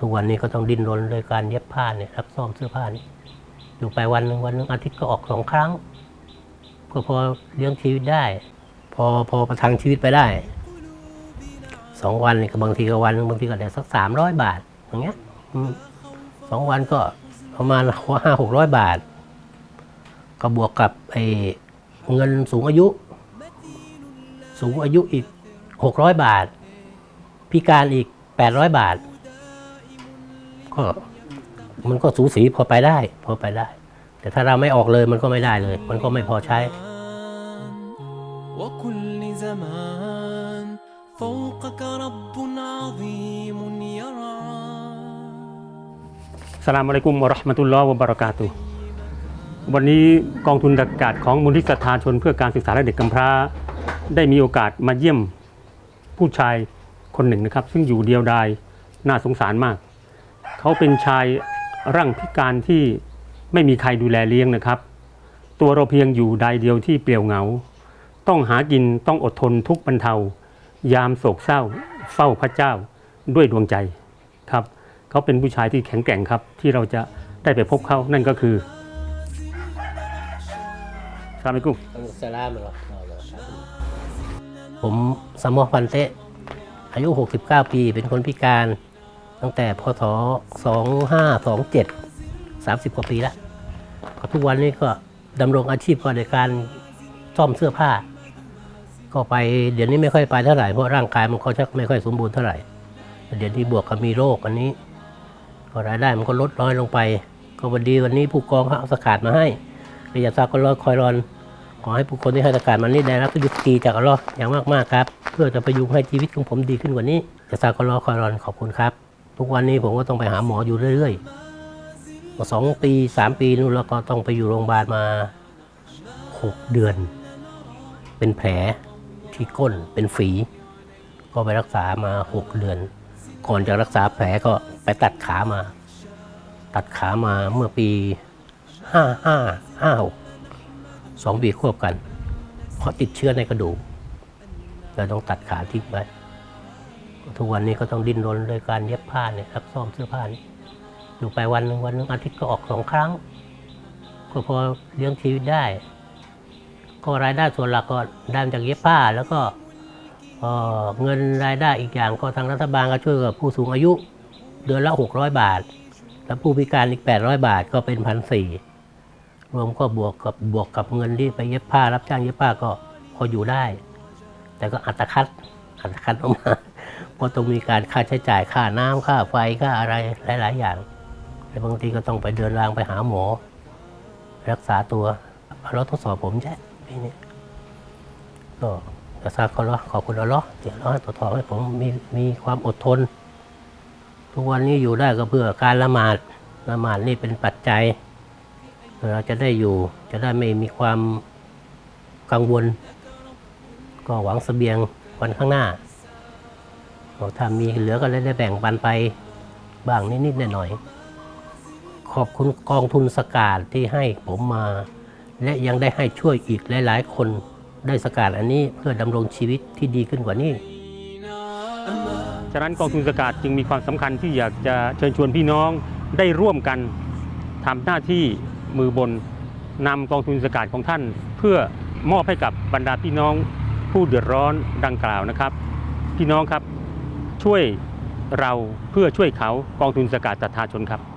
ทุกวันนี้ก็ต้องดิ้นรนโดยการเย็บผ้าเนี่ยรับซ่อมเสื้อผ้านี่อยู่ไปวันหนึ่งวันหนึ่งอาทิตย์ก็ออกสองครั้งก็พอเลี้ยงชีวิตได้ พอพอประทังชีวิตไปได้สองวันนี่ก็บางทีก็วันหนึ่งบางทีก็ได้สักสามร้อยบาทอย่างเงี้ยสองวันก็ประมาณห้าหกร้อยบาท ก็บวกกับไอ้เงินสูงอายุ สูงอายุอีกหกร้อยบาท พิการอีกแปดร้อยบาท ก็มันก็สูสีพอไปได้ พอไปได้ แต่ถ้าเราไม่ออกเลยมันก็ไม่ได้เลย มันก็ไม่พอใช้ สลามอะลัยกุมอราะมาตุลลอฮ์วะบารากาตุวันนี้กองทุนดักาศของมูลนิธิสัถานชนเพื่อการศึกษาและเด็กกำพร้า ได้มีโอกาสมาเยี่ยมผู้ชายคนหนึ่งนะครับ ซึ่งอยู่เดียวดายน่าสงสารมาก เขาเป็นชายร่างพิการที่ไม่มีใครดูแลเลี้ยงนะครับ ตัวเราเพียงอยู่ใดเดียวที่เปลี่ยวเหงา ต้องหากินต้องอดทนทุกบรรเทา ยามโศกเศร้า เฝ้าพระเจ้าด้วยดวงใจครับเขาเป็นผู้ชายที่แข็งแกร่งครับ ที่เราจะได้ไปพบเขานั่นก็คือสลามอะลัยกุมผมสมอพันเตะอายุ 69 ปี เป็นคนพิการ ตั้งแต่พศ 2527 30 กว่าปีแล้วก็ทุกวันนี้ก็ดำรงอาชีพก็ในการซ่อมเสื้อผ้า ก็ไปเดี๋ยวนี้ไม่ค่อยไปเท่าไหร่เพราะร่างกายมันก็ชักไม่ค่อยสมบูรณ์เท่าไหร่ เดี๋ยวนี้บวกกับมีโรคอันนี้ ก็รายได้มันก็ลดน้อยลงไป ก็วันดีวันนี้ผู้กองเขาเอาสกาดมาให้ระยะซาก็รอคอยรอน ขอให้ผู้คนที่ให้สกาดมันนี้ได้รับยุติจากอัลลอฮ์อย่างมากๆครับ เพื่อจะประยุงให้ชีวิตของผมดีขึ้นกว่านี้จะซาก็รอคอยรอนขอบคุณครับ ทุกวันนี้ผมก็ต้องไปหาหมออยู่เรื่อยๆมาสองปีสามปีนู่นแล้วก็ต้องไปอยู่โรงพยาบาลมาหกเดือน เป็นแผลที่ก้นเป็นฝี ก็ไปรักษามาหกเดือน ก่อนจะรักษาแผลก็ไปตัดขามา ตัดขามาเมื่อปีห้าห้าห้าหกสองปีควบกัน เพราะติดเชื้อในกระดูกเราต้องตัดขาทิ้งไป ทุกวันนี้ก็ต้องดิ้นรนโดยการเย็บผ้าเนี่ยรับซ่อมเสื้อผ้านี่อยู่ไปวันหนึ่งวันหนึ่งอาทิตย์ก็ออกสองครั้ง ก็พอเลี้ยงชีวิตได้ ก็รายได้ส่วนหลักก็ได้มาจากเย็บผ้า แล้วก็เอ่อเงินรายได้อีกอย่างก็ทางรัฐบาลก็ช่วยกับผู้สูงอายุเดือนละหกร้อยบาท แล้วผู้พิการอีกแปดร้อยบาทก็เป็นพันสี่รวมก็บวกกับบวกกับเงินที่ไปเย็บผ้า รับจ้างเย็บผ้าก็พออยู่ได้ แต่ก็อัตคัดอัตคัดออกมา เพราะต้องมีการค่าใช้จ่ายค่าน้ำค่าไฟค่าอะไรหลาย ๆ อย่างและบางทีก็ต้องไปเดินรางไปหาหมอ รักษาตัวเราทดสอบผมแจ้ปีนี้ก็จะทราบก็รอขอบคุณอัลเลาะห์เดี๋ยวเราให้ต่อๆให้ผมมีมีความอดทน ทุกวันนี้อยู่ได้ก็เพื่อการละหมาดละหมาดนี่เป็นปัจจัยเราจะได้อยู่จะได้ไม่มีความกังวล ก็หวังเสบียงวันข้างหน้า บอกถ้ามีเหลือก็เลยได้แบ่งปันไปบ้างนิดๆหน่อยๆขอบคุณกองทุนสกาดที่ให้ผมมา และยังได้ให้ช่วยอีกหลาย ๆ คนได้สกาดอันนี้เพื่อดำรงชีวิตที่ดีขึ้นกว่านี้ฉะนั้นกองทุนสกาดจึงมีความสำคัญที่อยากจะเชิญชวนพี่น้องได้ร่วมกันทำหน้าที่มือบนนำกองทุนสกาดของท่าน เพื่อมอบให้กับบรรดาพี่น้องผู้เดือดร้อนดังกล่าวนะครับ พี่น้องครับ ช่วยเราเพื่อช่วยเขากองทุนสกาดตัทธาชนครับ